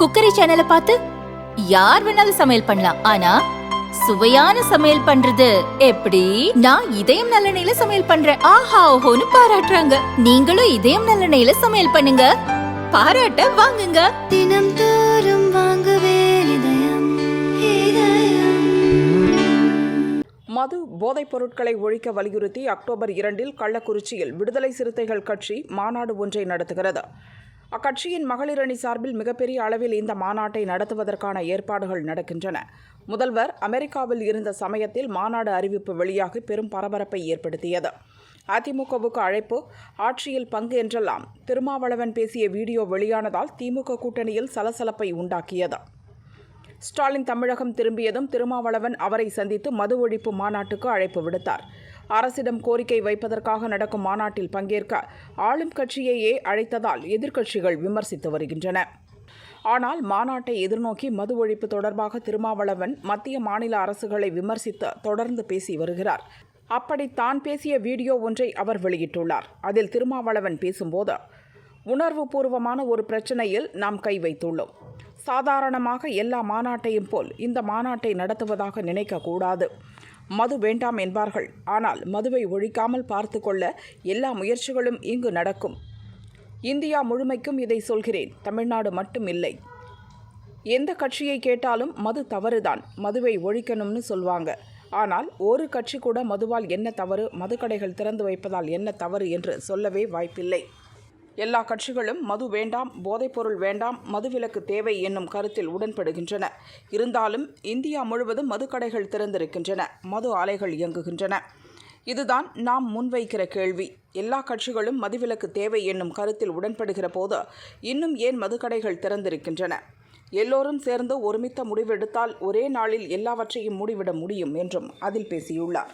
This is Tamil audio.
குக்கரி சேனலை பார்த்து யார் வேணாலும் சமையல் பண்ணலாம். ஆனா சுவையான சமையல் பண்றது எப்படி? நான் இதயம் நல்லெண்ணெயில சமையல் பண்றேன். ஆஹா ஓஹோன்னு பாராட்டுறாங்க. நீங்களும் இதயம் நல்லெண்ணெயில சமையல் பண்ணுங்க. பாராட்ட வாங்குங்க. தினம் தோறும் வாங்குவே இதயம் இதயம். மது போதைப் பொருட்களை ஒழிக்க வலியுறுத்தி அக்டோபர் இரண்டில் கள்ளக்குறிச்சியில் விடுதலை சிறுத்தைகள் கட்சி மாநாடு ஒன்றை நடத்துகிறது. அக்கட்சியின் மகளிர் அணி சார்பில் மிகப்பெரிய அளவில் இந்த மாநாட்டை நடத்துவதற்கான ஏற்பாடுகள் நடக்கின்றன. முதல்வர் அமெரிக்காவில் இருந்த சமயத்தில் மாநாடு அறிவிப்பு வெளியாகி பெரும் பரபரப்பை ஏற்படுத்தியது. அதிமுகவுக்கு அழைப்பு ஆட்சியில் பங்கு என்றெல்லாம் திருமாவளவன் பேசிய வீடியோ வெளியானதால் திமுக கூட்டணியில் சலசலப்பை உண்டாக்கியது. ஸ்டாலின் தமிழகம் திரும்பியதும் திருமாவளவன் அவரை சந்தித்து மது ஒழிப்பு மாநாட்டுக்கு அழைப்பு விடுத்தார். அரசிடம் கோரிக்கை வைப்பதற்காக நடக்கும் மாநாட்டில் பங்கேற்க ஆளும் கட்சியையே அழைத்ததால் எதிர்க்கட்சிகள் விமர்சித்து வருகின்றன. ஆனால் மாநாட்டை எதிர்நோக்கி மது ஒழிப்பு தொடர்பாக திருமாவளவன் மத்திய மாநில அரசுகளை விமர்சித்து தொடர்ந்து பேசி வருகிறார். அப்படி தான் பேசிய வீடியோ ஒன்றை அவர் வெளியிட்டுள்ளார். அதில் திருமாவளவன் பேசும்போது உணர்வுபூர்வமான ஒரு பிரச்சனையில் நாம் கை வைத்துள்ளோம். சாதாரணமாக எல்லா மாநாட்டையும் போல் இந்த மாநாட்டை நடத்துவதாக நினைக்கக்கூடாது. மது வேண்டாம் என்பார்கள். ஆனால் மதுவை ஒழிக்காமல் பார்த்து கொள்ள எல்லா முயற்சிகளும் இங்கு நடக்கும். இந்தியா முழுமைக்கும் இதை சொல்கிறேன். தமிழ்நாடு மட்டும் இல்லை. எந்த கட்சியை கேட்டாலும் மது தவறுதான். மதுவை ஒழிக்கணும்னு சொல்வாங்க. ஆனால் ஒரு கட்சி கூட மதுவால் என்ன தவறு? மதுக்கடைகள் திறந்து வைப்பதால் என்ன தவறு என்று சொல்லவே வாய்ப்பில்லை. எல்லா கட்சிகளும் மது வேண்டாம் போதைப்பொருள் வேண்டாம் மதுவிலக்கு தேவை என்னும் கருத்தில் உடன்படுகின்றன. இருந்தாலும் இந்தியா முழுவதும் மதுக்கடைகள் திறந்திருக்கின்றன மது ஆலைகள் இயங்குகின்றன. இதுதான் நாம் முன்வைக்கிற கேள்வி. எல்லா கட்சிகளும் மதுவிலக்கு தேவை என்னும் கருத்தில் உடன்படுகிற போது இன்னும் ஏன் மதுக்கடைகள் திறந்திருக்கின்றன? எல்லோரும் சேர்ந்து ஒருமித்த முடிவெடுத்தால் ஒரே நாளில் எல்லாவற்றையும் மூடிவிட முடியும் என்றும் அதில் பேசியுள்ளார்.